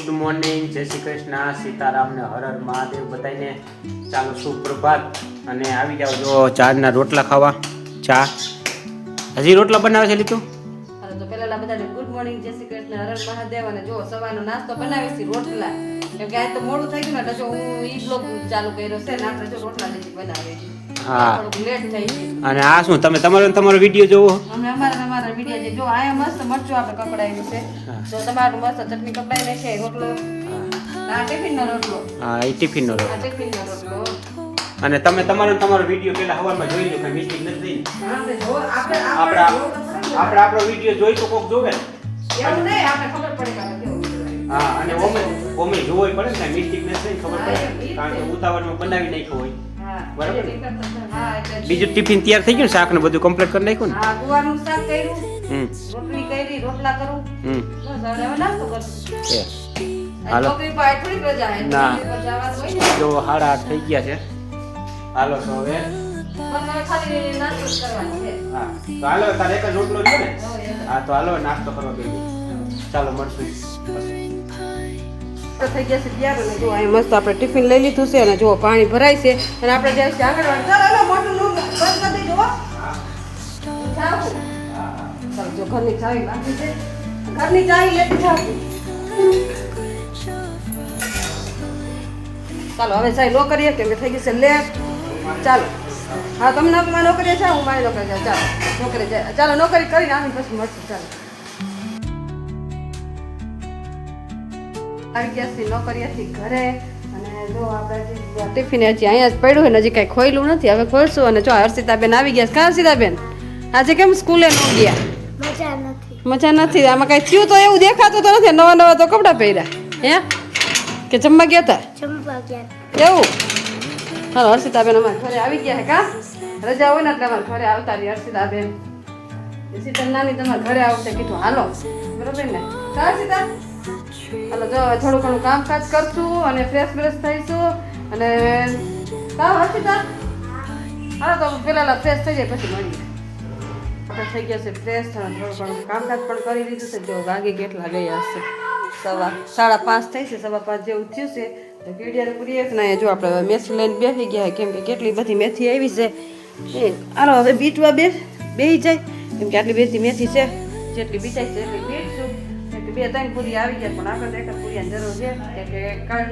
Good morning, જય શ્રી કૃષ્ણ સીતારામ ને હર હર મહાદેવ બધાને ચાલો સુપ્રભાત, અને આવી જાઓ, જો ચાના રોટલા ખાવા. ચા. હજી રોટલા બનાવે છે લીધું? તો પહેલા બધાને ગુડ મોર્નિંગ, જય શ્રી કૃષ્ણ હર હર મહાદેવ, અને જો સવારનો નાસ્તો બનાવે છે રોટલા. કેમ કે આજ તો મોડું થઈ ગયું ને એટલે જો હું ઈ બ્લોગ ચાલુ કર્યો છે ને, આપણે જો રોટલા નથી બનાવે હા. અને આ શું તમે તમારો તમારો વીડિયો જોવો? અમે અમારા અમારા વીડિયો જે જો આયા મસ્ત મરચું આપણે કપડાયું છે. જો તમારું મસ્ત ચટણી કપડાઈ છે રોટલો. આ ટિફિનનો રોટલો. હા એ ટિફિનનો આ રોટલો ટિફિનનો રોટલો. અને તમે તમારો તમારો વીડિયો પેલા હવારમાં જોઈ લો કઈ મિસ્ટેક નથી આપણે જો આપણે આપણે આપણે વીડિયો જોઈ તો કોક જોવે એવું નહીં આપણે ખબર પડે કે હા અને ઓમે ઓમે જોવો પડે ને મિસ્ટેક નથી ખબર પડે. કારણ કે ઉતાવળમાં બનાવી નાખ્યો હોય. બરાબર. બીજું ટિફિન તૈયાર થઈ ગયું ને શાક ને બધું કમ્પ્લીટ કરી નાખ્યું ને? હા ગુવારનું શાક કર્યું. હમ. રોટલી કરી રોટલા કરું. હમ. બસ હવે નાસ્તો કરું. હાલો. ના. જો હાડા થઈ ગયા છે. હાલો તો હવે. હા. તો હાલો તારે એક જ રોટલો છે ને? હા તો હાલો નાસ્તો કરવા ચાલો મળશું. મસ્ત આપણે ટિફિન લઈ લીધું છે અને જો પાણી ભરાય છે. અને આપણે. જાઓ. જો ઘરની ચાવી બાકી લેતી જાઓ. ચાલો, હવે સાહેબ નો કરીએ કેમ કે થઈ ગઈ છે લેટ. ચાલો. હા તમે નોકરી નોકરીએ છે? હું મારી નોકરી જાઉં. ચાલો, નોકરી ચાલો, નોકરી કરીને આવી પછી મળશે. ચાલો. આવી ગયા છીએ નોકરીએથી ઘરે અને જો આપણે જે ટિફિન હજી અહીંયા જ પડ્યું હોય ને હજી કાંઈ ખોયલું નથી. હવે ખોલશું અને જો હર્ષિતાબેન આવી ગયા કાં હર્ષિતાબેન? આજે કેમ સ્કૂલે ન ગયા? મજા નથી. મજા નથી. આમાં કાંઈ થયું તો એવું દેખાતું તો નથી. નવા નવા તો કપડાં પહેર્યા. હે? કે જમવા ગયા હતા? એવું? હાલો હર્ષિતાબેન અમારા ઘરે આવી ગયા હે કા? રજા હોય ને એટલે અમારા ઘરે આવતા રહી હર્ષિતાબેન. શીતલ નાની તમારા ઘરે આવશે. કીધું હાલો. બરોબર ને? કા હર્ષિતા? હાલો જો થોડું ઘણું કામકાજ કરશું અને ફ્રેશ બ્રેશ થઈશું અને કા હર્ષિતા હા, તો પેલા ફ્રેશ થઈ જાય પછી મળીએ. આપણે થઈ ગયા છે ફ્રેશ અને કામકાજ પણ કરી લીધું છે. જો વાગે કેટલા ગયા હશે? સવા સાડા પાંચ થઈ છે, સવા પાંચ જેવું થયું છે. તો કીડિયારે પૂરી એક ના જો આપણે મેથી લઈને બેસી ગયા કેમ કે કેટલી બધી મેથી આવી છે. એ, હાલો હવે બીટવા બે બેસી જાય. કેમ કે આટલી બેસી મેથી છે, જેટલી બીટાઈ છે એટલી કેમ બે ત્રણ પૂરી આવી ગયા પણ આપણે એક પૂરીની જરૂર છે. કેમ કે કાલ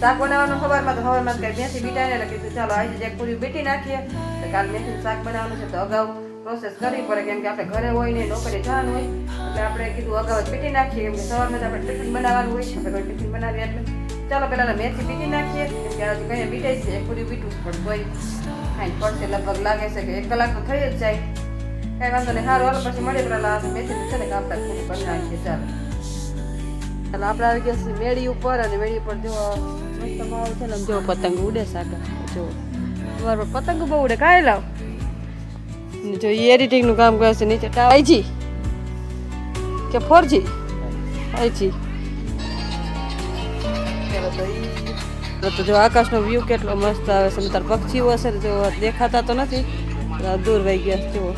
શાક બનાવવાનું સવારમાં તો સવારમાં કઈ મેથી બીટાય ને એટલે કીધું ચાલો આજે એક પૂરી બીટી નાખીએ. તો કાલ મેથીનું શાક બનાવવાનું છે તો અગાઉ પ્રોસેસ કરવી પડે કેમ કે આપણે ઘરે હોય ને નોકરી જવાનું હોય, એટલે આપણે કીધું અગાઉ પીટી નાખીએ. કેમ કે સવારમાં આપણે ટિફિન બનાવવાનું હોય છે આપણે કોઈ ટિફિન બનાવીએ એટલે. ચાલો પહેલાં મેથી પીટી નાખીએ. કેમ કે આજે કઈ બીટાઈ છે, એક પૂરી બીટું પણ કોઈ ખાઈ પડશે, લગભગ લાગે છે કે એક કલાક તો થઈ જ જાય. કાંઈ વાંધો નહીં સારું હાલો પછી મળીએ પેલા મેથી છે ને કે આપણે પૂરી કરી નાખીએ ચાલો ચાલો આપણે આવી ગયા છીએ મેળી ઉપર અને મેળી ઉપર જો મસ્ત માહોલ છે ને જો પતંગ ઉડે સાગર જો પર પતંગ બહુ ઉડે કાંઈ લાવ જો એડિટિંગનું કામ કરે છે નીચે આઈજી કે ફોરજી આઈજી તો જો આકાશનો વ્યૂ કેટલો મસ્ત આવે છે તાર પક્ષીઓ હશે ને જો દેખાતા તો નથી દૂર વહી ગયા છે જો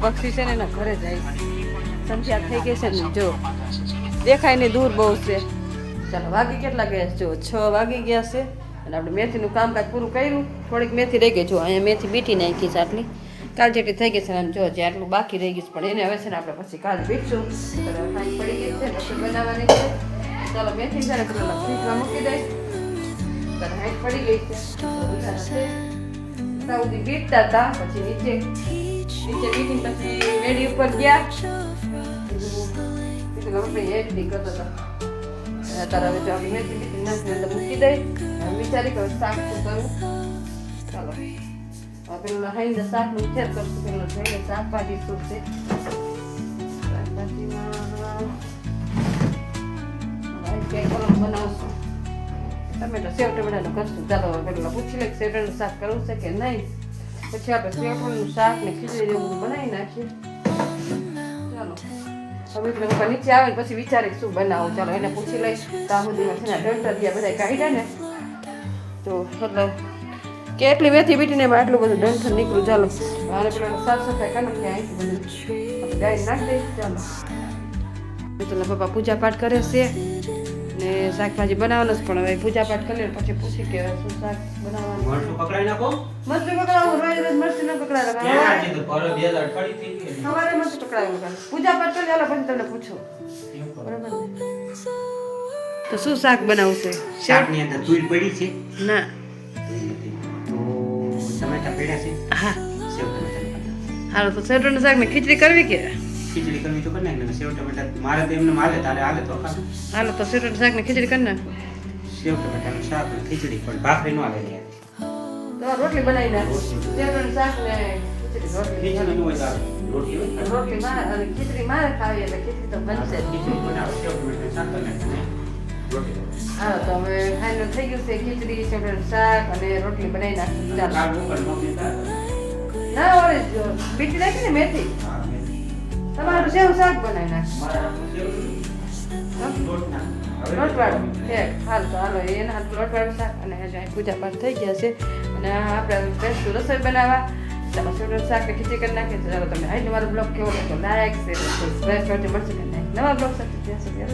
પક્ષી છે ને એના ઘરે જાય સંખ્યા થઈ ગઈ છે ને, જો. દેખાય ને દૂર બહુ છે. ચાલો, વાગી કેટલા ગયા જો, છ વાગી ગયા છે. અને આપણે મેથીનું કામકાજ પૂરું કર્યું. થોડીક મેથી રહી ગઈ. જો, અહીંયા મેથી બીટી નાખી છે આટલી. કાલ જેટલી થઈ ગઈ છે ને જો જે આટલું બાકી રહી ગયું પણ એને હવે છે ને આપણે પછી કાલ બીટશું પડી ગઈ છે બનાવવાની છે. ચાલો, મેથી મૂકી દઈશ. હાઈટ પડી ગઈ છે. ત્યાં બીટતા હતા પછી નીચે નીચે બીટીને પછી મેડી ઉપર ગયા. મમ્મી એ જ નહીં કરતો હતો અત્યારે હવે વિચારી કે શાક શું ચાલો. પેલું હાઈને શાકનું વિચાર કરશું, પેલું જોઈને શાકભાજી શું છે? શાકભાજીમાં કલમ બનાવશું. ટમેટો સેવ ટમેટાનું કરશું ચાલો પેલા પૂછી લે સેવ ટમેટાનું શાક કરવું છે કે નહીં પછી આપણે સેવ ટમેટાનું શાક ને ખીચડી જેવું બધું બનાવી નાખીએ ચાલો હવે એટલે પપ્પા નીચે આવે પછી વિચારીશ શું બનાવું ચાલો એને પૂછી લઈશ ત્યાં સુધીમાં છે ને ડોક્ટર ત્યાં બધા કાઢ્યા ને તો એટલે કેટલી વેથી બીટીને એમાં આટલું બધું ડંઠ નીકળ્યું ચાલો મારે પેલા સાફ સફાઈ કરી નાખીએ અહીંથી બધું ગાય નાખી દઈશ ચાલો મિતુલના પપ્પા પૂજા પાઠ કરે છે ને શાકભાજી બનાવવાનું જ પણ હવે પૂજા પાઠ કરી પછી પૂછી કે શું શાક બનાવવાનું મરચું પકડાઈ નાખો. મરચું પકડાવું રોજ રોજ મરચું ન પકડાવે. તો પર બે હજાર અઠવાડિયું થઈ ગયું ને. સવારે મરચું પકડાવું કરે કરી હાલો પછી તમને પૂછું. બરાબર તો શું શાક બનાવવું છે શાકની અંદર તુર પડી છે? ના. તો ટમેટા પડ્યા છે? હા. સેવ ટમેટા હાલો તો સેવટોનું શાક ને ખીચડી કરવી કે? ખીચડી કરવી તો કરી નાખ સેવ ટમેટા મારે તો એમને માલે તારે હાલે તો હાલે તો ટમેટા શાક ને ખીચડી કરી નાખ. સેવ ટમેટાનું શાક ને ખીચડી પણ ભાખરી નો આવે તો રોટલી બનાવી નાખો. સેવટોનું શાક ને ખીચડી. રોટલી. રોટલી મારે અને ખીચડી મારે ખાવી એટલે ખીચડી તો બનશે. ખીચડી બનાવો સેવ ટમેટાનું શાક કરી નાખ રોટલી. હા તો હવે ખાઈને થઈ ગયું છે ખીચડી સેવટોનું શાક અને રોટલી બનાવી નાખી. ના જો બીટી નાખી ને મેથી. તમારું સેવ શાક બનાવી નાખ લોટવાળું ઠેક હાલ તો હાલો એના હાથ લોટવાળું શાક અને હજુ પૂજા પાઠ થઈ ગયા છે. અને આપણે બેસતું રસોઈ બનાવવા. ચાલો સેવટોનું શાક ખીચી કરી નાખીએ. તો ચાલો તમને આજનો મારો બ્લોગ કેવો લાગ્યો? લાઈક શેર સબસ્ક્રાઈબ કરજો. મળશે કે નવા બ્લોગ સાથે. ત્યાં સુધી